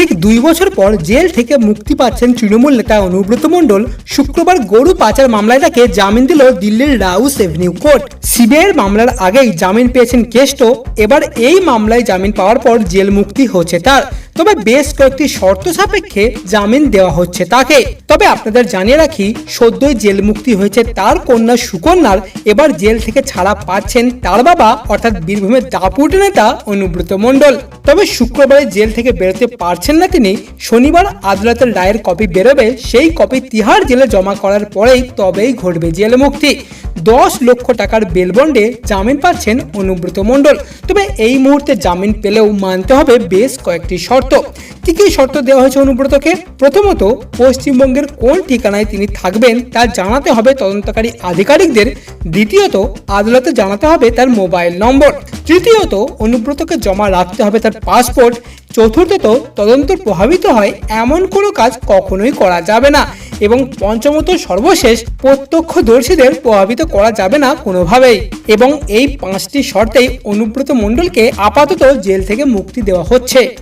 ঠিক দুই বছর পর জেল থেকে মুক্তি পাচ্ছেন তৃণমূল নেতা অনুব্রত মণ্ডল। শুক্রবার গরু পাচার মামলায় তাকে জামিন দিল দিল্লির রাউস এভিনিউ কোর্ট। সিবিআইয়ের মামলার আগেই জামিন পেয়েছেন কেষ্ট। এবার এই মামলায় জামিন পাওয়ার পর জেল মুক্তি হচ্ছে তার। তবে বেশ কয়েকটি শর্ত সাপেক্ষে জামিন দেওয়া হচ্ছে তাকে। তবে আপনাদের জানিয়ে রাখি, সদ্যই জেল মুক্তি হয়েছে তার কন্যা সুকন্যার। এবার জেল থেকে ছাড়া পাচ্ছেন তার বাবা, অর্থাৎ বীরভূমের দাপুট নেতা অনুব্রত মণ্ডল। তবে শুক্রবারে জেল থেকে বেরোতে পারছেন না তিনি। শনিবার আদালতের রায়ের কপি বেরোবে, সেই কপি তিহার জেলে জমা করার পরেই তবেই ঘটবে জেল মুক্তি। দশ লক্ষ টাকার বেলবন্ডে জামিন পাচ্ছেন অনুব্রত মণ্ডল। তবে এই মুহূর্তে জামিন পেলেও মানতে হবে বেশ কয়েকটি শর্ত। কি কি শর্ত দেওয়া হয়েছে অনুব্রতকে? প্রথমত, পশ্চিমবঙ্গের কোন ঠিকানায় তিনি থাকবেন তা জানাতে হবে তদন্তকারী আধিকারিকদের। দ্বিতীয়ত, আদালতে জানাতে হবে তার মোবাইল নম্বর। তৃতীয়ত, অনুব্রতকে জমা রাখতে হবে তার পাসপোর্ট। চতুর্থত, তদন্ত প্রভাবিত হয় এমন কোনো কাজ কখনোই করা যাবে না। এবং পঞ্চমত সর্বশেষ প্রত্যক্ষদর্শীদের প্রভাবিত করা যাবে না কোনোভাবেই। এবং এই পাঁচটি শর্তেই অনুব্রত মণ্ডলকে আপাতত জেল থেকে মুক্তি দেওয়া হচ্ছে।